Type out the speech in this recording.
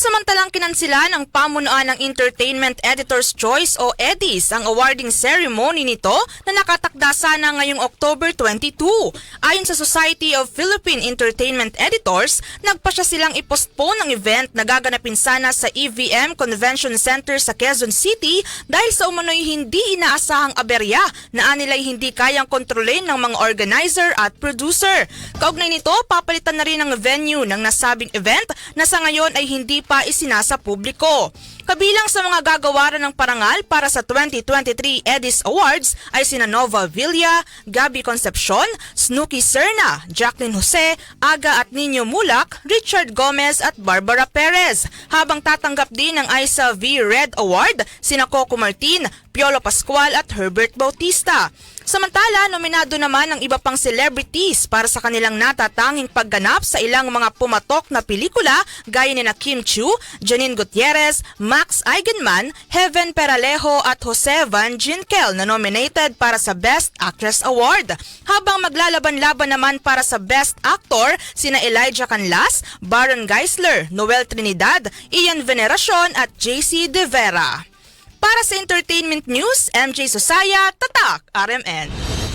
Pansamantalang kinansila ng pamunuan ng Entertainment Editor's Choice o EDIS ang awarding ceremony nito na nakatakda sana ngayong October 22. Ayon sa Society of Philippine Entertainment Editors, nagpasya silang ipostpone ang event na gaganapin sana sa EVM Convention Center sa Quezon City dahil sa umano'y hindi inaasahang aberya na anilay hindi kayang kontrolin ng mga organizer at producer. Kaugnay nito, papalitan na rin ang venue ng nasabing event na sa ngayon ay hindi pa isinasa publiko. Kabilang sa mga gagawaran ng parangal para sa 2023 Edis Awards ay sina Nova Villa, Gabi Concepcion, Snooki Serna, Jacqueline Jose, Aga at Nino Mulak, Richard Gomez at Barbara Perez. Habang tatanggap din ng ISA V Red Award sina Coco Martin, Piolo Pascual at Herbert Bautista. Samantala, nominado naman ang iba pang celebrities para sa kanilang natatanging pagganap sa ilang mga pumatok na pelikula gaya ni na Kim Chu, Janine Gutierrez, Max Eigenman, Heaven Peralejo at Jose Van Ginkel na nominated para sa Best Actress Award. Habang maglalaban-laban naman para sa Best Actor sina Elijah Canlas, Baron Geisler, Noel Trinidad, Ian Veneracion at JC De Vera. Para sa Entertainment News, MJ Susaya, Tatak, RMN.